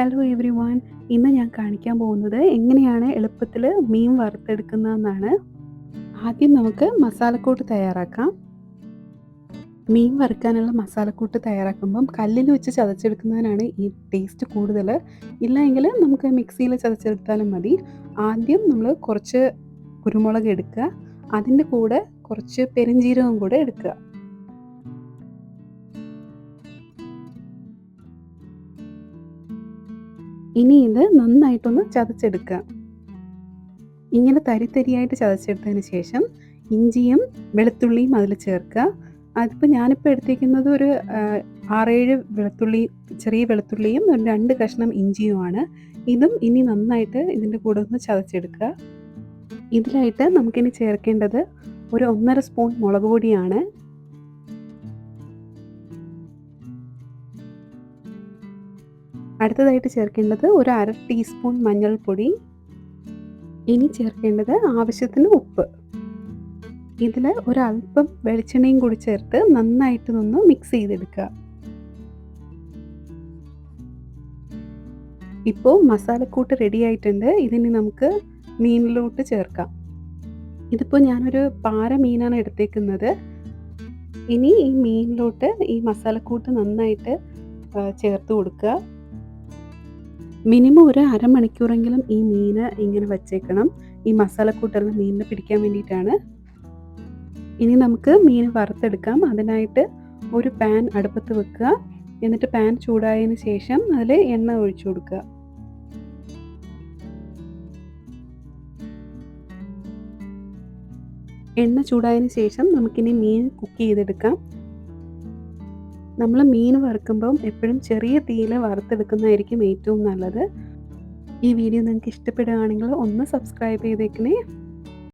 Hello every one ഇന്ന് ഞാൻ കാണിക്കാൻ പോകുന്നത് എങ്ങനെയാണ് എളുപ്പത്തിൽ മീൻ വറുത്തെടുക്കുന്നതെന്നാണ്. ആദ്യം നമുക്ക് മസാലക്കൂട്ട് തയ്യാറാക്കാം. മീൻ വറുക്കാനുള്ള മസാലക്കൂട്ട് തയ്യാറാക്കുമ്പം കല്ലിൽ വെച്ച് ചതച്ചെടുക്കുന്നതിനാണ് ഈ ടേസ്റ്റ് കൂടുതൽ ഇല്ലെങ്കിൽ നമുക്ക് മിക്സിയിൽ ചതച്ചെടുത്താലും മതി. ആദ്യം നമ്മൾ കുറച്ച് കുരുമുളക് എടുക്കുക. അതിന്റെ കൂടെ കുറച്ച് പെരുംജീരകം കൂടെ എടുക്കുക. ഇനി ഇത് നന്നായിട്ടൊന്ന് ചതച്ചെടുക്കുക. ഇങ്ങനെ തരിത്തരിയായിട്ട് ചതച്ചെടുത്തതിന് ശേഷം ഇഞ്ചിയും വെളുത്തുള്ളിയും അതിൽ ചേർക്കുക. അതിപ്പോൾ ഞാനിപ്പോൾ എടുത്തിരിക്കുന്നത് ഒരു ആറേഴ് വെളുത്തുള്ളി ചെറിയ വെളുത്തുള്ളിയും ഒരു രണ്ട് കഷ്ണം ഇഞ്ചിയുമാണ്. ഇതും ഇനി നന്നായിട്ട് ഇതിന്റെ കൂടെ ഒന്ന് ചതച്ചെടുക്കുക. ഇതിലായിട്ട് നമുക്കിനി ചേർക്കേണ്ടത് ഒരു ഒന്നര സ്പൂൺ മുളക് പൊടിയാണ്. അടുത്തതായിട്ട് ചേർക്കേണ്ടത് ഒരു അര ടീസ്പൂൺ മഞ്ഞൾപ്പൊടി. ഇനി ചേർക്കേണ്ടത് ആവശ്യത്തിന് ഉപ്പ്. ഇതിൽ ഒരല്പം വെളിച്ചെണ്ണയും കൂടി ചേർത്ത് നന്നായിട്ട് നിന്ന് മിക്സ് ചെയ്തെടുക്കുക. ഇപ്പോൾ മസാലക്കൂട്ട് റെഡി ആയിട്ടുണ്ട്. ഇതിനി നമുക്ക് മീനിലോട്ട് ചേർക്കാം. ഇതിപ്പോൾ ഞാനൊരു പാര മീനാണ് എടുത്തേക്കുന്നത്. ഇനി ഈ മീനിലോട്ട് ഈ മസാലക്കൂട്ട് നന്നായിട്ട് ചേർത്ത് കൊടുക്കുക. മിനിമം ഒരു അരമണിക്കൂറെങ്കിലും ഈ മീൻ ഇങ്ങനെ വച്ചേക്കണം. ഈ മസാലക്കൂട്ടെല്ലാം മീനിനെ പിടിക്കാൻ വേണ്ടിയിട്ടാണ്. ഇനി നമുക്ക് മീൻ വറുത്തെടുക്കാം. അതിനായിട്ട് ഒരു പാൻ അടുപ്പത്ത് വെക്കുക. എന്നിട്ട് പാൻ ചൂടായതിന് ശേഷം അതിൽ എണ്ണ ഒഴിച്ചു കൊടുക്കുക. എണ്ണ ചൂടായതിന് ശേഷം നമുക്കിനി മീൻ കുക്ക് ചെയ്തെടുക്കാം. നമ്മൾ മീൻ വറുക്കുമ്പം എപ്പോഴും ചെറിയ തീയിൽ വറുത്തെടുക്കുന്നതായിരിക്കും ഏറ്റവും നല്ലത്. ഈ വീഡിയോ നിങ്ങൾക്ക് ഇഷ്ടപ്പെടുകയാണെങ്കിൽ ഒന്ന് സബ്സ്ക്രൈബ് ചെയ്തേക്കണേ.